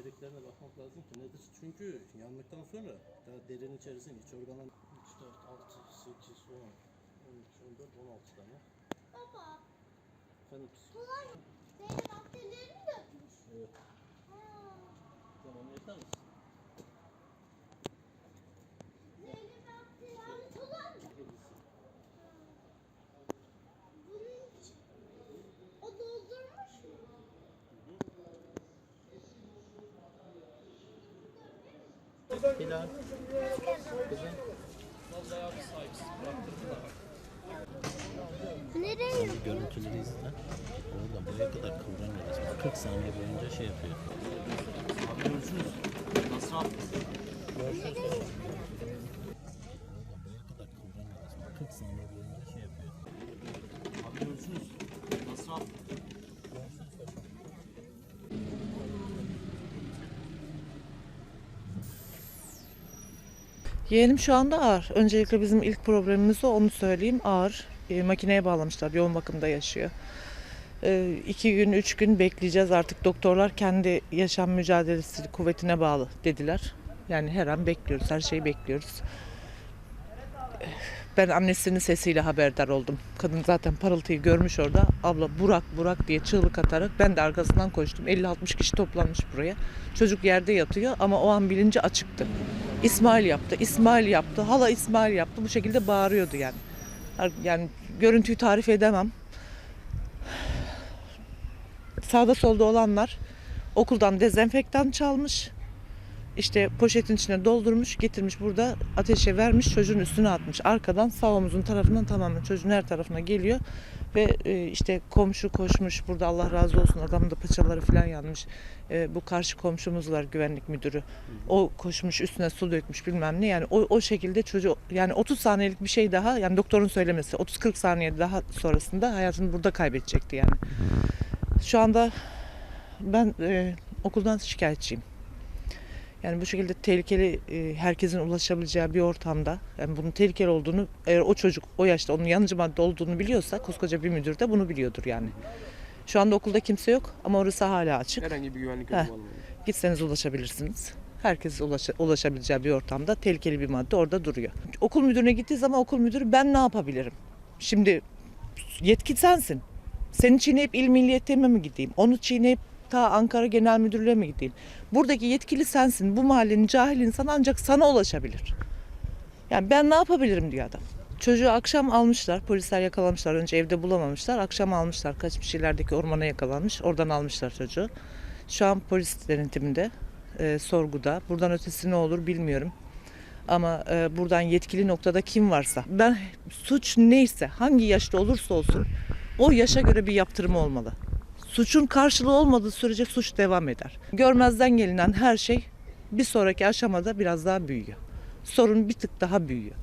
içeriklerine bakmak lazım ki nedir? Çünkü yandıktan sonra daha derin içerisinde iç organlar 3, 4, 6, 8, 10, 13, 14, 16 tane. Baba, Efendim sular zehirli bakterileri mi dökmüş? Evet. Ha, Tamam yeter misin? zehirli bakteri yani sular mı? Bunun için o doldurmuş mu? Hilal. Kızım. Nereye? Görüntüleri izle. Oradan buraya kadar kıvranıyoruz. 40 saniye boyunca şey yapıyor. Görüşürüz. Nasıl Görüşürüz. Oradan buraya kadar kıvranıyoruz. 40 saniye boyunca şey yapıyor. Abi görüşürüz. Nasıl Yeğenim şu anda ağır. Öncelikle bizim ilk problemimiz o, onu söyleyeyim. Ağır. E, makineye bağlamışlar, yoğun bakımda yaşıyor. E, iki gün, üç gün bekleyeceğiz artık. Doktorlar kendi yaşam mücadelesi kuvvetine bağlı dediler. Yani her an bekliyoruz, her şeyi bekliyoruz. Eh, Ben annesinin sesiyle haberdar oldum. Kadın zaten parıltıyı görmüş orada. Abla Burak Burak diye çığlık atarak ben de arkasından koştum. 50-60 kişi toplanmış buraya. Çocuk yerde yatıyor ama o an bilinci açıktı. İsmail yaptı, İsmail yaptı, hala İsmail yaptı. Bu şekilde bağırıyordu yani. Yani görüntüyü tarif edemem. Sağda solda olanlar okuldan dezenfektan çalmış. İşte poşetin içine doldurmuş, getirmiş burada ateşe vermiş, çocuğun üstüne atmış. Arkadan sağ omuzun tarafından tamamen çocuğun her tarafına geliyor. Ve e, işte komşu koşmuş burada Allah razı olsun adamın da paçaları falan yanmış. E, bu karşı komşumuz var güvenlik müdürü. O koşmuş üstüne su dökmüş bilmem ne. Yani o, o şekilde çocuğu yani 30 saniyelik bir şey daha yani doktorun söylemesi 30-40 saniye daha sonrasında hayatını burada kaybedecekti yani. Şu anda ben e, okuldan şikayetçiyim. Yani bu şekilde tehlikeli e, herkesin ulaşabileceği bir ortamda yani bunun tehlikeli olduğunu eğer o çocuk o yaşta onun yanıcı madde olduğunu biliyorsa koskoca bir müdür de bunu biliyordur yani. Şu anda okulda kimse yok ama orası hala açık. Herhangi bir güvenlik Heh. önlemi alınmadı. Gitseniz ulaşabilirsiniz. Herkes ulaşa- ulaşabileceği bir ortamda tehlikeli bir madde orada duruyor. Okul müdürüne gittiği zaman okul müdürü ben ne yapabilirim? Şimdi yetki sensin. Seni çiğneyip il milliyetime mi gideyim? Onu çiğneyip ta Ankara Genel Müdürlüğü'ne mi gideyim? Buradaki yetkili sensin. Bu mahallenin cahil insanı ancak sana ulaşabilir. Yani ben ne yapabilirim diyor adam. Çocuğu akşam almışlar. Polisler yakalamışlar. Önce evde bulamamışlar. Akşam almışlar. Kaçmış ilerideki ormana yakalanmış. Oradan almışlar çocuğu. Şu an polis denetiminde, e, sorguda. Buradan ötesi ne olur bilmiyorum. Ama e, buradan yetkili noktada kim varsa, ben suç neyse, hangi yaşta olursa olsun o yaşa göre bir yaptırımı olmalı. Suçun karşılığı olmadığı sürece suç devam eder. Görmezden gelinen her şey bir sonraki aşamada biraz daha büyüyor. Sorun bir tık daha büyüyor.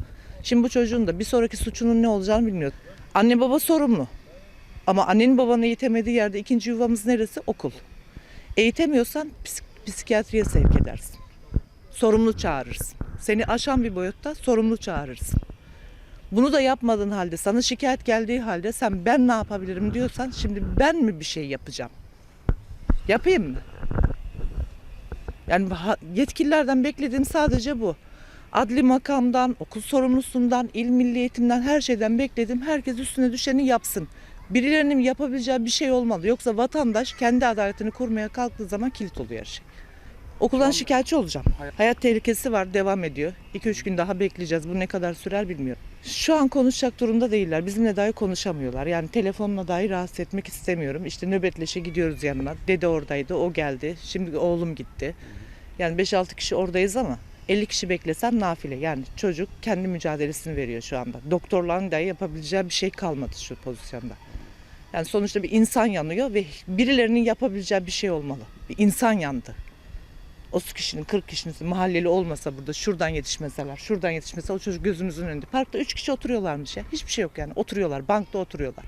Şimdi bu çocuğun da bir sonraki suçunun ne olacağını bilmiyor. Anne baba sorumlu. Ama annenin babanın eğitemediği yerde ikinci yuvamız neresi? Okul. Eğitemiyorsan psik- psikiyatriye sevk edersin. Sorumlu çağırırsın. Seni aşan bir boyutta sorumlu çağırırsın. Bunu da yapmadığın halde, sana şikayet geldiği halde sen ben ne yapabilirim diyorsan şimdi ben mi bir şey yapacağım? Yapayım mı? Yani yetkililerden beklediğim sadece bu. Adli makamdan, okul sorumlusundan, il milli eğitimden her şeyden bekledim. Herkes üstüne düşeni yapsın. Birilerinin yapabileceği bir şey olmalı. Yoksa vatandaş kendi adaletini kurmaya kalktığı zaman kilit oluyor her şey. Okuldan şikayetçi olacağım. Hayat- tehlikesi var, devam ediyor. 2-3 gün daha bekleyeceğiz. Bu ne kadar sürer bilmiyorum. Şu an konuşacak durumda değiller. Bizimle dahi konuşamıyorlar. Yani telefonla dahi rahatsız etmek istemiyorum. İşte nöbetleşe gidiyoruz yanına. Dede oradaydı, o geldi. Şimdi oğlum gitti. Yani 5-6 kişi oradayız ama 50 kişi beklesem nafile. Yani çocuk kendi mücadelesini veriyor şu anda. Doktorların dahi yapabileceği bir şey kalmadı şu pozisyonda. Yani sonuçta bir insan yanıyor ve birilerinin yapabileceği bir şey olmalı. Bir insan yandı. 30 kişinin 40 kişinin mahalleli olmasa burada şuradan yetişmeseler, şuradan yetişmese o çocuk gözümüzün önünde. Parkta 3 kişi oturuyorlarmış ya. Hiçbir şey yok yani. Oturuyorlar, bankta oturuyorlar.